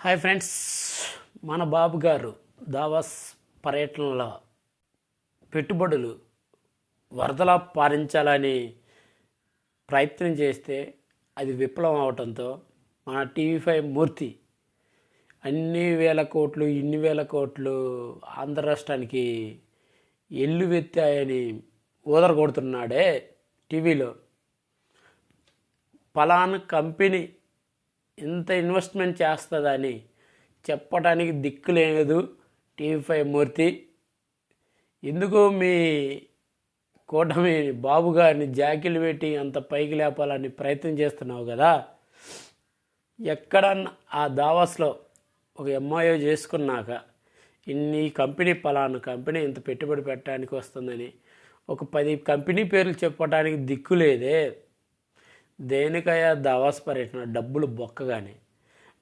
Hi friends మన బాబు గారు దావాస్ పర్యటనలో పెట్టుబడులు వరదలా పారించాలని ప్రయత్నం చేస్తే అది విఫలం అవటంతో మన టీవీ ఫైవ్ మూర్తి అన్ని వేల కోట్లు ఇన్ని వేల కోట్లు ఆంధ్ర రాష్ట్రానికి ఎల్లు వెత్తాయని ఊదర కొడుతున్నాడే టీవీలో. పలానా కంపెనీ ఇంత ఇన్వెస్ట్మెంట్ చేస్తుందని చెప్పడానికి దిక్కు లేదు టీవీ ఫైవ్ మూర్తి. ఎందుకు మీ కూటమి బాబు గారిని జాకిలు పెట్టి అంత పైకి లేపాలని ప్రయత్నం చేస్తున్నావు కదా. ఎక్కడన్నా ఆ దావాస్లో ఒక ఎంఐఓ చేసుకున్నాక ఇన్ని కంపెనీ పలానా కంపెనీ ఇంత పెట్టుబడి పెట్టడానికి వస్తుందని ఒక పది కంపెనీ పేర్లు చెప్పడానికి దిక్కు లేదే. దేనికయ్యా దావాస్ పర్యటన? డబ్బులు బొక్కగానే.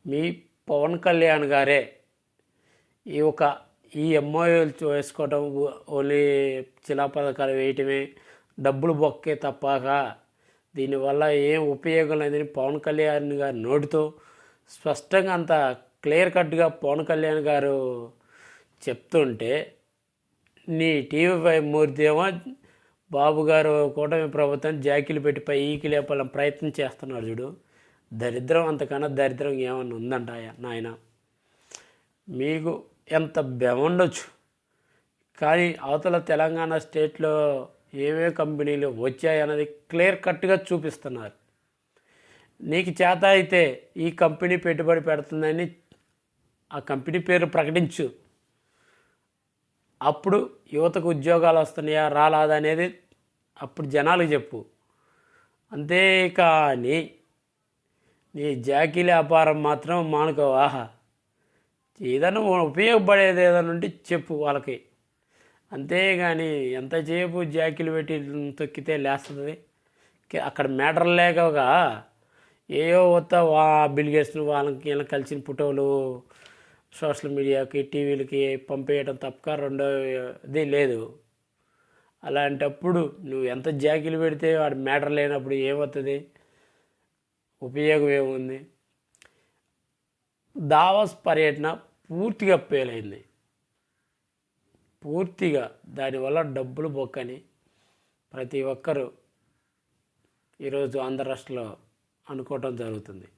మీ పవన్ కళ్యాణ్ గారే ఈ ఒక ఈ ఎంఓయూలు వేసుకోవటం ఓన్లీ చిలా పథకాలు వేయటమే డబ్బులు బొక్కే తప్పాక. దీనివల్ల ఏం ఉపయోగం లేదని పవన్ కళ్యాణ్ గారి నోటితో స్పష్టంగా అంత క్లియర్ కట్గా పవన్ కళ్యాణ్ గారు చెప్తుంటే నీ టీవీ ఫైవ్ మూర్తి ఏమో బాబుగారు కూటమి ప్రభుత్వం జాకీలు పెట్టి పైకి లేపాలని ప్రయత్నం చేస్తున్నారు చూడు. దరిద్రం అంతకన్నా దరిద్రం ఏమన్నా ఉందంట నాయన. మీకు ఎంత బెమండొచ్చు కానీ అవతల తెలంగాణ స్టేట్లో ఏమే కంపెనీలు వచ్చాయన్నది క్లియర్ కట్గా చూపిస్తున్నారు. నీకు చేత అయితే ఈ కంపెనీ పెట్టుబడి పెడుతుందని ఆ కంపెనీ పేరు ప్రకటించు. అప్పుడు యువతకు ఉద్యోగాలు వస్తున్నాయా రాలాదా అనేది అప్పుడు జనాలకు చెప్పు. అంతేకాని నీ జాకీల వ్యాపారం మాత్రం మానుకోవాహా ఏదైనా ఉపయోగపడేది ఏదైనా ఉంటే చెప్పు వాళ్ళకి. అంతేగాని ఎంతసేపు జాకీలు పెట్టి తొక్కితే లేస్తుంది? అక్కడ మ్యాటర్ లేకగా ఏయో వస్తా వా బిల్గేట్స్ వాళ్ళకి వీళ్ళకి కలిసిన ఫోటోలు సోషల్ మీడియాకి టీవీలకి పంపేయడం తప్పక రెండోది లేదు. అలాంటప్పుడు నువ్వు ఎంత జాకీలు పెడితే వాడి మ్యాటర్ లేనప్పుడు ఏమవుతుంది? ఉపయోగం ఏముంది? దావస్ పర్యటన పూర్తిగా ఫెయిల్ అయింది. పూర్తిగా దానివల్ల డబ్బులు బొక్కని ప్రతి ఒక్కరూ ఈరోజు ఆంధ్ర రాష్ట్రంలో అనుకోవటం జరుగుతుంది.